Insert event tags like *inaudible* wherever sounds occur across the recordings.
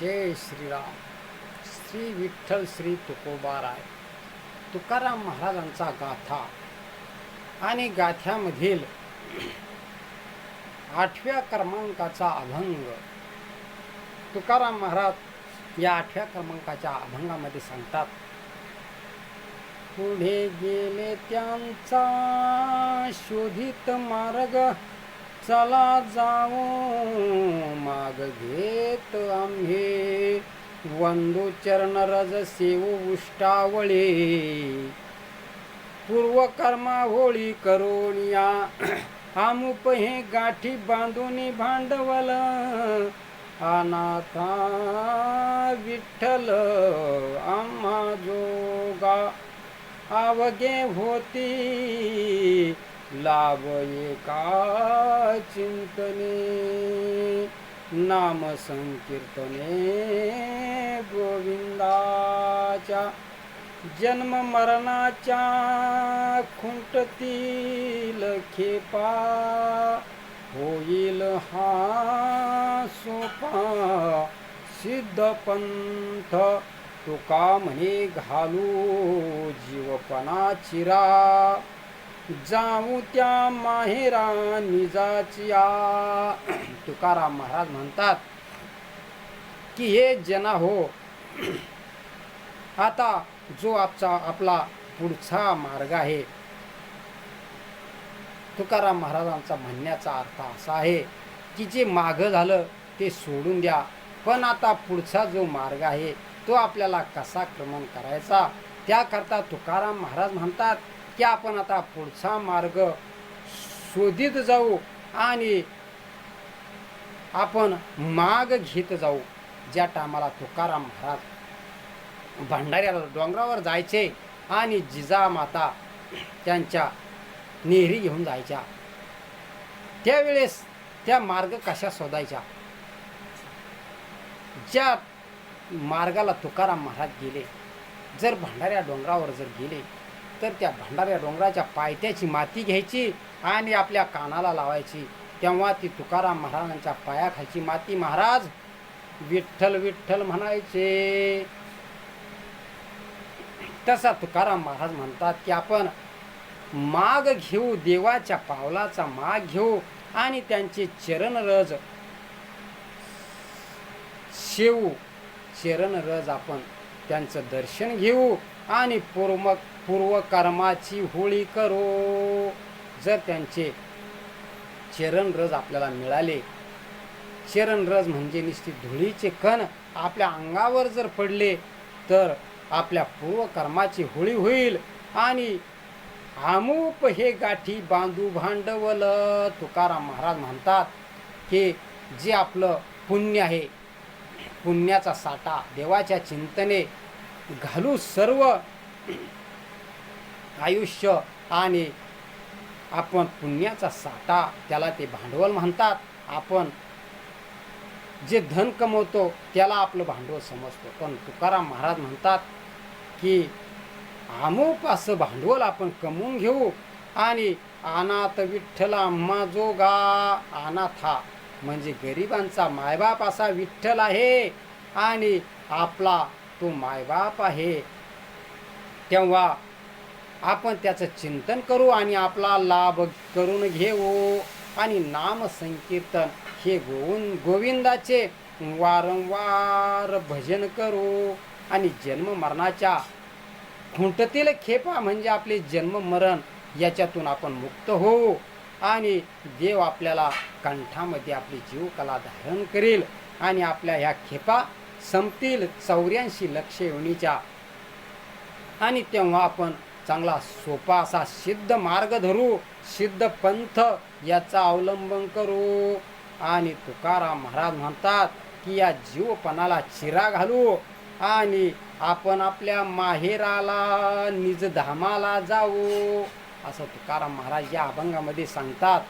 जय श्रीराम. श्री विठ्ठल श्री तुकोबाराय. तुकाराम महाराजांचा गाथा. आणि गाथ्यामधील आठव्या क्रमांकाचा अभंग. तुकाराम महाराज या आठव्या क्रमांकाच्या अभंगामध्ये सांगतात पुढे गेले त्यांचा शोधित मार्ग चला जाऊ माग घेत आम्ही. वंदू चरण रज सेवू उष्टावळे. पूर्वकर्मा होळी करून या. *clears throat* आमुप हे गाठी बांधून भांडवल. अनाथा विठ्ठल आम्हा जोगा. आवगे होती. लाभ एका चिंतने? नाम संकीर्तने गोविंदाच्या जन्म मरणाच्या खुंटतील खेपा. होईल हा सोपा सिद्ध पंथ. तुका म्हणे घालू जीवपणा चिरा जाऊ त्या माहेरा निजाचिया तुकाराम महाराज म्हणतात की हे जना हो *clears throat* आता जो आपचा आपला पुढचा मार्ग आहे. तुकाराम महाराजांचा म्हणण्याचा अर्थ असा आहे की जे मागं झालं ते सोडून द्या. पण आता पुढचा जो मार्ग आहे तो आपल्याला कसा क्रमण करायचा? त्याकरता तुकाराम महाराज म्हणतात की आपण आता पुढचा मार्ग शोधित जाऊ आणि आपण माग घेत जाऊ. ज्या टायमाला तुकाराम महाराज भंडाऱ्याला डोंगरावर जायचे आणि जिजामाता त्यांच्या नेहरी घेऊन जायच्या. त्यावेळेस त्या मार्ग कशा शोधायच्या? ज्या मार्गाला तुकाराम महाराज गेले जर भंडाऱ्या डोंगरावर जर गेले तर त्या भंडाऱ्या डोंगराच्या पायथ्याची माती घ्यायची आणि आपल्या कानाला लावायची. तेव्हा ती तुकाराम महाराजांच्या पायाखालची माती महाराज विठ्ठल विठ्ठल म्हणायचे. तसा तुकाराम महाराज म्हणतात की आपण माग घेऊ देवाच्या पावलाचा माग घेऊ आणि त्यांचे चरणरज शेवू चरणरज आपण त्यांचं दर्शन घेऊ आणि पूर्व पूर्वकर्माची होळी करो. जर त्यांचे चरणरज आपल्याला मिळाले. चरणरज म्हणजे निश्चित धुळीचे कण आपल्या अंगावर जर पडले तर आपल्या पूर्वकर्माची होळी होईल. आणि आमूप हे गाठी बांधू भांडवल तुकाराम महाराज म्हणतात की जे आपलं पुण्य आहे पुण्याचा साठा देवाच्या चिंतने घालू सर्व आयुष्य आणि आपण पुण्याचा साठा त्याला ते भांडवल म्हणतात. आपण जे धन कमवतो त्याला आपलं भांडवल समजतो. पण तुकाराम महाराज म्हणतात की अमुक असं भांडवल आपण कमवून घेऊ आणि अनाथ विठ्ठल अम्मा जोगा अनाथा म्हणजे गरिबांचा मायबाप असा विठ्ठल आहे आणि आपला तो मायबाप आहे. तेव्हा आपण त्याचं चिंतन करू आणि आपला लाभ करून घेऊ. आणि नाम संकीर्तन हे गोविंद गोविंदाचे वारंवार भजन करू. आणि जन्म मरणाच्या खुंटतील खेपा म्हणजे आपले जन्म मरण याच्यातून आपण मुक्त होऊ आणि देव आपल्याला कंठामध्ये आपली जीवकला धारण करेल. आणि आपल्या ह्या खेपा संपतील चौऱ्याऐंशी लक्ष योनीच्या. आणि तेव्हा आपण चांगला सोपा असा सिद्ध मार्ग धरू. सिद्ध पंथ याचा अवलंबन करू. आणि तुकाराम महाराज म्हणतात की या जीवपणाला चिरा घालू. आणि आपण आपल्या माहेराला निजधामाला जाऊ. असं तुकाराम महाराज या अभंगामध्ये सांगतात.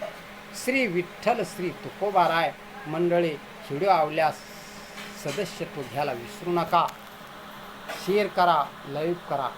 श्री विठ्ठल श्री तुकोबाराय मंडळी व्हिडिओ आवल्यास सदस्यत्व घ्यायला विसरू नका। शेअर करा लाईव्ह करा।